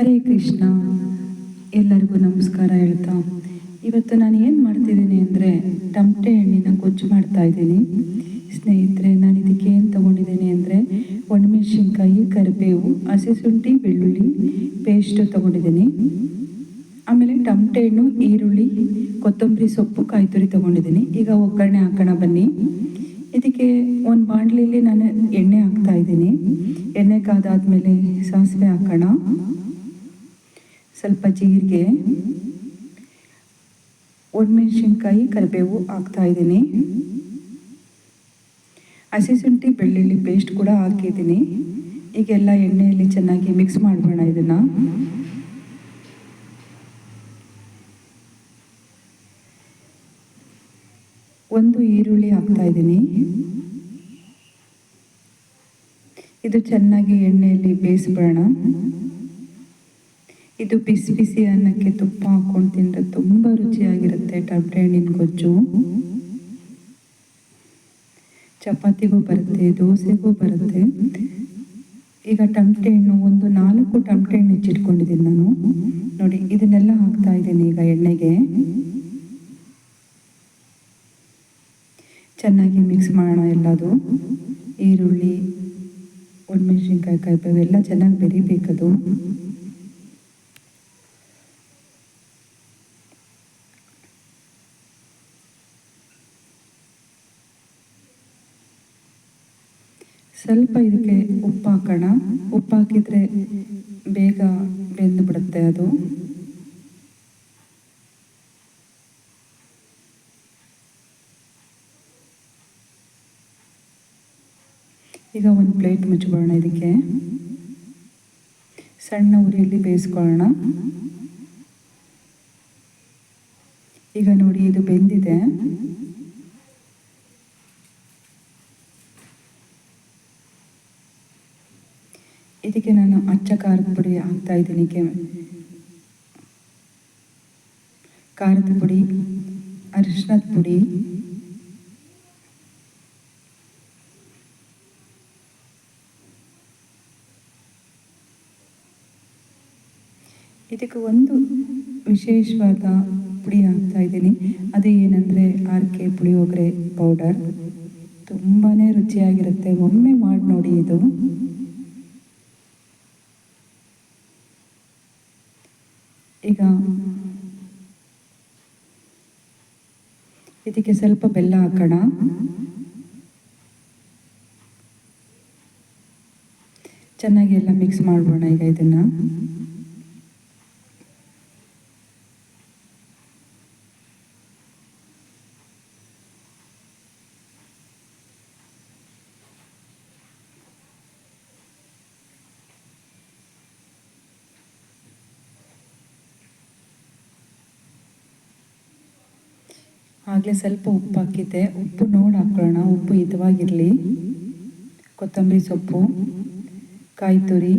ಹರೇ ಕೃಷ್ಣ. ಎಲ್ಲರಿಗೂ ನಮಸ್ಕಾರ ಹೇಳ್ತಾ. ಇವತ್ತು ನಾನು ಏನು ಮಾಡ್ತಿದ್ದೀನಿ ಅಂದರೆ ಟಮಟೆ ಹಣ್ಣಿನ ಗೊಜ್ಜು ಮಾಡ್ತಾ ಇದ್ದೀನಿ. ಸ್ನೇಹಿತರೆ, ನಾನು ಇದಕ್ಕೆ ಏನು ತೊಗೊಂಡಿದ್ದೀನಿ ಅಂದರೆ ಒಣಮೆಣಸಿನ್ಕಾಯಿ, ಕರಿಬೇವು, ಹಸಿ ಶುಂಠಿ, ಬೆಳ್ಳುಳ್ಳಿ ಪೇಸ್ಟು ತೊಗೊಂಡಿದ್ದೀನಿ. ಆಮೇಲೆ ಟಮಟೆ ಹಣ್ಣು, ಈರುಳ್ಳಿ, ಕೊತ್ತಂಬರಿ ಸೊಪ್ಪು ಕಾಯಿ ತುರಿ ತೊಗೊಂಡಿದ್ದೀನಿ. ಈಗ ಒಗ್ಗರಣೆ ಹಾಕೋಣ ಬನ್ನಿ. ಇದಕ್ಕೆ ಒಂದು ಬಾಣಲಿಯಲ್ಲಿ ನಾನು ಎಣ್ಣೆ ಹಾಕ್ತಾ ಇದ್ದೀನಿ. ಎಣ್ಣೆ ಕಾದಾದ್ಮೇಲೆ ಸಾಸಿವೆ ಹಾಕೋಣ. ಸ್ವಲ್ಪ ಜೀರಿಗೆ, ಒಣಮೆಣಸಿನ್ಕಾಯಿ ಕರಿಬೇವು ಹಾಕ್ತಾ ಇದ್ದೀನಿ. ಹಸಿ ಶುಂಠಿ, ಬೆಳ್ಳುಳ್ಳಿ ಪೇಸ್ಟ್ ಕೂಡ ಹಾಕಿದ್ದೀನಿ. ಈಗೆಲ್ಲ ಎಣ್ಣೆಯಲ್ಲಿ ಚೆನ್ನಾಗಿ ಮಿಕ್ಸ್ ಮಾಡೋಣ ಇದನ್ನು. ಒಂದು ಈರುಳ್ಳಿ ಹಾಕ್ತಾ ಇದ್ದೀನಿ. ಇದು ಚೆನ್ನಾಗಿ ಎಣ್ಣೆಯಲ್ಲಿ ಬೇಯಿಸ್ಬೇಡ ಇದು ಬಿಸಿ ಬಿಸಿ ಅನ್ನಕ್ಕೆ ತುಪ್ಪ ಹಾಕೊಂಡು ತಿಂದರೆ ತುಂಬ ರುಚಿಯಾಗಿರುತ್ತೆ ಟಮಟೆ ಹಣ್ಣಿನ ಗೊಜ್ಜು. ಚಪಾತಿಗೂ ಬರುತ್ತೆ, ದೋಸೆಗೂ ಬರುತ್ತೆ. ಈಗ ಟಮಟೆ ಹಣ್ಣು ಒಂದು ನಾಲ್ಕು ಟಮಟೆ ಹಣ್ಣು ಹೆಚ್ಚಿಟ್ಕೊಂಡಿದ್ದೀನಿ ನಾನು. ನೋಡಿ, ಇದನ್ನೆಲ್ಲ ಹಾಕ್ತಾ ಇದ್ದೀನಿ ಈಗ ಎಣ್ಣೆಗೆ. ಚೆನ್ನಾಗಿ ಮಿಕ್ಸ್ ಮಾಡೋಣ ಎಲ್ಲದು. ಈರುಳ್ಳಿ ಒಣಮೆಣಸಿನ್ಕಾಯಿ ಕಾಯಿ ಎಲ್ಲ ಚೆನ್ನಾಗಿ ಬೆರಿಬೇಕದು. ಸ್ವಲ್ಪ ಇದಕ್ಕೆ ಉಪ್ಪು ಹಾಕೋಣ. ಉಪ್ಪು ಹಾಕಿದರೆ ಬೇಗ ಬೆಂದು ಬಿಡುತ್ತೆ ಅದು. ಈಗ ಒಂದು ಪ್ಲೇಟ್ ಮುಚ್ಕೊಳ್ಳೋಣ ಇದಕ್ಕೆ. ಸಣ್ಣ ಉರಿಯಲ್ಲಿ ಬೇಯಿಸ್ಕೊಳ್ಳೋಣ. ಈಗ ನೋಡಿ ಇದು ಬೆಂದಿದೆ. ಇದಕ್ಕೆ ನಾನು ಅಚ್ಚ ಖಾರದ ಪುಡಿ ಹಾಕ್ತಾ ಇದ್ದೀನಿ. ಖಾರದ ಪುಡಿ ಅರಿಶಿನದ ಪುಡಿ, ಇದಕ್ಕೆ ಒಂದು ವಿಶೇಷವಾದ ಪುಡಿ ಹಾಕ್ತಾ ಇದ್ದೀನಿ. ಅದು ಏನಂದರೆ ಆರ್ ಕೆ ಪುಳಿಯೋಗರೆ ಪೌಡರ್. ತುಂಬಾ ರುಚಿಯಾಗಿರುತ್ತೆ. ಒಮ್ಮೆ ಮಾಡಿ ನೋಡಿ ಇದು. ಈಗ ಇದಕ್ಕೆ ಸ್ವಲ್ಪ ಬೆಲ್ಲ ಹಾಕೋಣ. ಚೆನ್ನಾಗಿ ಎಲ್ಲ ಮಿಕ್ಸ್ ಮಾಡ್ಬೋಣ ಈಗ ಇದನ್ನು. ಆಗಲೇ ಸ್ವಲ್ಪ ಉಪ್ಪು ಹಾಕಿದ್ದೆ. ಉಪ್ಪು ನೋಡಿ ಹಾಕೊಳ್ಳೋಣ. ಉಪ್ಪು ಹಿತವಾಗಿರಲಿ. ಕೊತ್ತಂಬರಿ ಸೊಪ್ಪು, ಕಾಯಿ ತುರಿ,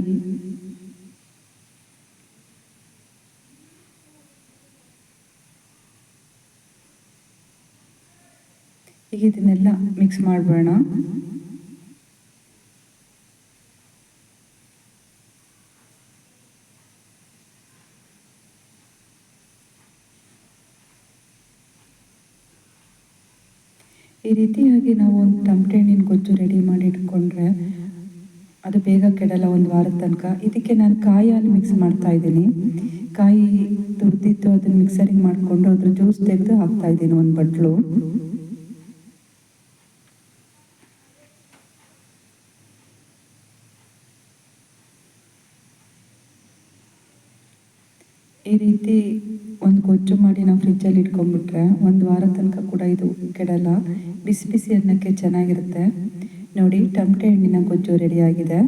ಈಗ ಇದನ್ನೆಲ್ಲ ಮಿಕ್ಸ್ ಮಾಡಬೇಡ ಈ ರೀತಿಯಾಗಿ ನಾವು ಒಂದು ತಮಟೆ ಹಣ್ಣಿನ ಗೊಜ್ಜು ರೆಡಿ ಮಾಡಿ ಇಟ್ಕೊಂಡ್ರೆ ಅದು ಬೇಗ ಕೆಡಲ್ಲ ಒಂದು ವಾರದ ತನಕ. ಇದಕ್ಕೆ ನಾನು ಕಾಯಿ ಹಾಲು ಮಿಕ್ಸ್ ಮಾಡ್ತಾ ಇದ್ದೀನಿ. ಕಾಯಿ ತುರಿದಿತ್ತು, ಅದನ್ನು ಮಿಕ್ಸರಿಗೆ ಮಾಡಿಕೊಂಡು ಅದ್ರ ಜ್ಯೂಸ್ ತೆಗೆದು ಹಾಕ್ತಾ ಇದ್ದೀನಿ ಒಂದು ಬಟ್ಲು. ಈ ರೀತಿ ಒಂದು ಗೊಜ್ಜು ಮಾಡಿ ನಾವು ಫ್ರಿಜ್ಜಲ್ಲಿ ಇಟ್ಕೊಂಡ್ಬಿಟ್ರೆ ಒಂದು ವಾರ ತನಕ ಕೂಡ ಇದು ಕೆಡಲ್ಲ. ಬಿಸಿ ಬಿಸಿ ಅನ್ನಕ್ಕೆ ಚೆನ್ನಾಗಿರುತ್ತೆ. ನೋಡಿ, ಟಮಟೆ ಹಣ್ಣಿನ ಗೊಜ್ಜು ರೆಡಿಯಾಗಿದೆ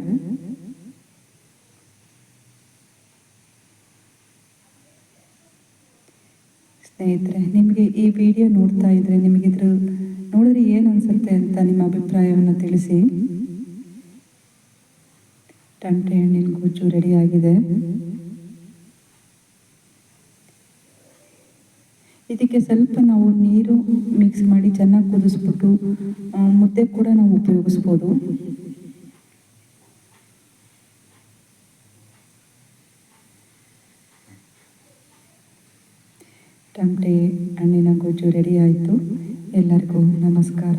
ಸ್ನೇಹಿತರೆ, ನಿಮಗೆ ಈ ವಿಡಿಯೋ ನೋಡ್ತಾ ಇದ್ರೆ ನಿಮಗಿದ್ರ ನೋಡಿದ್ರೆ ಏನು ಅನ್ಸುತ್ತೆ ಅಂತ ನಿಮ್ಮ ಅಭಿಪ್ರಾಯವನ್ನು ತಿಳಿಸಿ. ಟಮಟೆ ಹಣ್ಣಿನ ಗೊಜ್ಜು ರೆಡಿಯಾಗಿದೆ ಇದಕ್ಕೆ ಸ್ವಲ್ಪ ನಾವು ನೀರು ಮಿಕ್ಸ್ ಮಾಡಿ ಚೆನ್ನಾಗಿ ಕುದಿಸ್ಬಿಟ್ಟು ಮುದ್ದೆ ಕೂಡ ನಾವು ಉಪಯೋಗಿಸ್ಬೋದು. ಟಮಟೆ ಹಣ್ಣಿನ ಗೊಜ್ಜು ರೆಡಿ ಆಯಿತು. ಎಲ್ಲರಿಗೂ ನಮಸ್ಕಾರ.